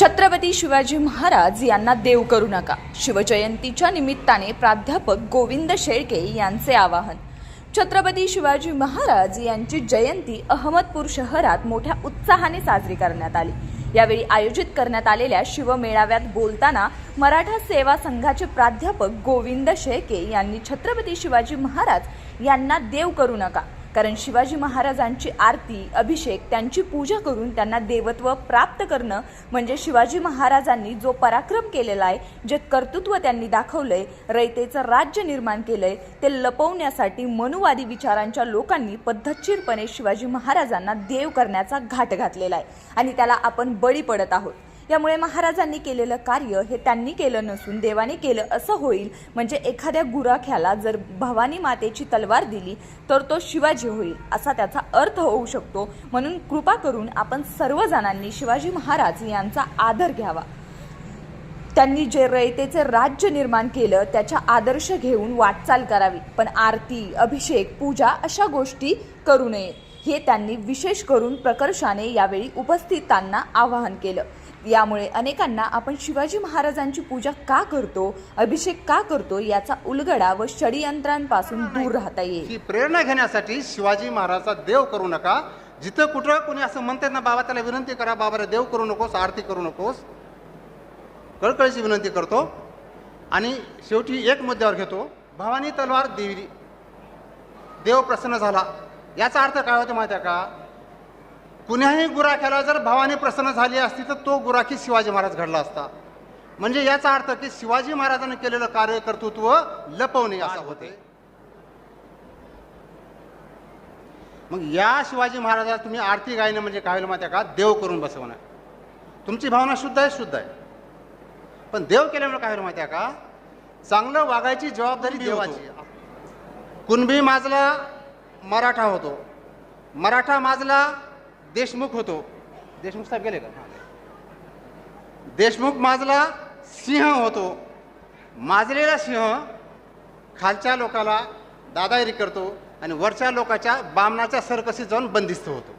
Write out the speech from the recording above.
छत्रपती शिवाजी महाराज यांना देव करू नका. शिवजयंतीच्या निमित्ताने प्राध्यापक गोविंद शेळके यांचे आवाहन. छत्रपती शिवाजी महाराज यांची जयंती अहमदपूर शहरात मोठ्या उत्साहाने साजरी करण्यात आली. यावेळी आयोजित करण्यात आलेल्या शिवमेळाव्यात बोलताना मराठा सेवा संघाचे प्राध्यापक गोविंद शेळके यांनी छत्रपती शिवाजी महाराज यांना देव करू नका. कारण शिवाजी महाराजांची आरती अभिषेक त्यांची पूजा करून त्यांना देवत्व प्राप्त करणं म्हणजे शिवाजी महाराजांनी जो पराक्रम केलेला आहे जे कर्तृत्व त्यांनी दाखवलंय रयतेचं राज्य निर्माण केलंय ते लपवण्यासाठी मनुवादी विचारांच्या लोकांनी पद्धतशीरपणे शिवाजी महाराजांना देव करण्याचा घाट घातलेला आहे. आणि त्याला आपण बळी पडत आहोत. यामुळे महाराजांनी केलेलं कार्य हे त्यांनी केलं नसून देवाने केलं असं होईल. म्हणजे एखाद्या गुराख्याला जर भवानी मातेची तलवार दिली तर तो शिवाजी होईल असा त्याचा अर्थ होऊ शकतो. म्हणून कृपा करून आपण सर्वजणांनी शिवाजी महाराज यांचा आदर घ्यावा. त्यांनी जे रयतेचे राज्य निर्माण केलं त्याच्या आदर्श घेऊन वाटचाल करावी. पण आरती अभिषेक पूजा अशा गोष्टी करू नयेत हे त्यांनी विशेष करून प्रकर्षाने यावेळी उपस्थितांना आवाहन केलं. यामुळे अनेकांना आपण शिवाजी महाराजांची पूजा का करतो अभिषेक का करतो याचा उलगडा व षडयंत्रांपासून दूर राहता येईल. ही प्रेरणा घेण्यासाठी शिवाजी महाराजा देव करू नका. जिथं कुठं कोणी असं म्हणतात ना बाबा त्याला विनंती करा बाबा देव करू नकोस आरती करू नकोस. कळकळीची विनंती करतो. आणि शेवटी एक मुद्द्यावर घेतो. भवानी तलवार देवी देव प्रसन्न झाला. याचा अर्थ काय होतो माहिती आहे का? कुण्याही गुराख्याला जर भवानी प्रसन्न झाली असती तर तो गुराखी शिवाजी महाराज घडला असता. म्हणजे याचा अर्थ की शिवाजी महाराजांनी केलेलं कार्य कर्तृत्व लपवणे असं होते. मग या शिवाजी महाराजाला तुम्ही आरती गायनं म्हणजे काय होईल माहिती का? देव करून बसवणं. तुमची भावना शुद्ध आहे शुद्ध आहे. पण देव केल्यामुळे काय होईल माहिती आहे का? चांगलं वागायची जबाबदारी देवाची. कुणबी माजला मराठा होतो. मराठा माजला देशमुख होतो. देशमुख साहेब गेले का? देशमुख माजला सिंह होतो. माजलेला सिंह खालच्या लोकाला दादागिरी करतो आणि वरच्या लोकाच्या बामणाच्या सरकसीत जाऊन बंदिस्त होतो.